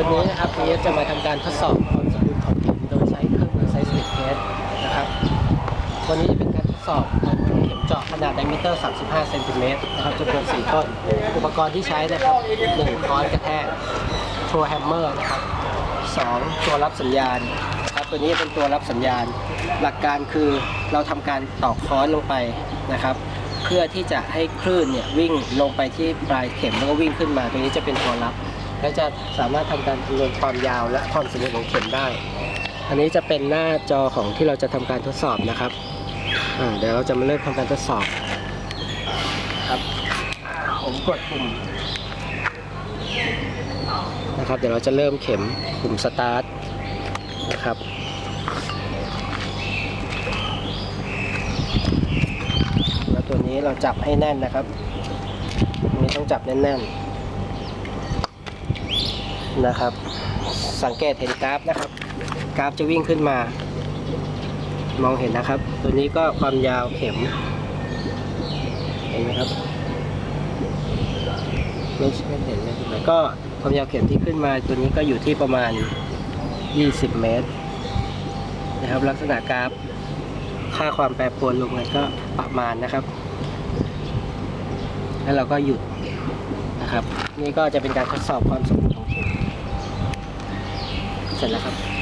วันนี้นะครับพีเอสจะมาทำการทดสอบความสมดุลของเข็มโดยใช้เครื่องมือไซส์สลิปเทสนะครับ วันนี้จะเป็นการทดสอบเข็มเจาะขนาดไดมิเตอร์ 35 เซนติเมตรนะครับจำนวน4ต้น อุปกรณ์ที่ใช้นะครับ 1 ค้อนกระแทกโทรแฮมเมอร์นะครับ 2 ตัวรับสัญญาณนะครับตัวนี้เป็นตัวรับสัญญาณ หลักการคือเราทำการตอกค้อนลงไปนะครับเพื่อที่จะให้คลื่นเนี่ยวิ่งลงไปที่ปลายเข็มแล้วก็วิ่งขึ้นมาตัวนี้จะเป็นตัวรับ และจะสามารถทำการคำนวณความยาวและความสมบูรณ์ของเข็มได้ อันนี้จะเป็นหน้าจอของที่เราจะทำการทดสอบนะครับเดี๋ยวเราจะมาเริ่มทำการทดสอบครับผมกดปุ่มนะครับ เดี๋ยวเราจะเริ่มเข็มปุ่มสตาร์ทนะครับแล้วตัวนี้เราจับให้แน่นนะครับตรงนี้ต้องจับแน่นๆ นะครับ สังเกตเห็นกราฟนะครับ กราฟจะวิ่งขึ้นมา มองเห็นนะครับ ตัวนี้ก็ความยาวเข็ม เห็นไหมครับไม่ไม่เห็นเลยก็ความยาวเข็มที่ขึ้นมาตัวนี้ก็อยู่ที่ประมาณ 20 เมตร นะครับ ลักษณะกราฟค่าความแปรปรวนลงมันก็ประมาณนะครับ แล้วเราก็หยุดนะครับ นี่ก็จะเป็นการทดสอบความสมบูรณ์ของเข็ม เ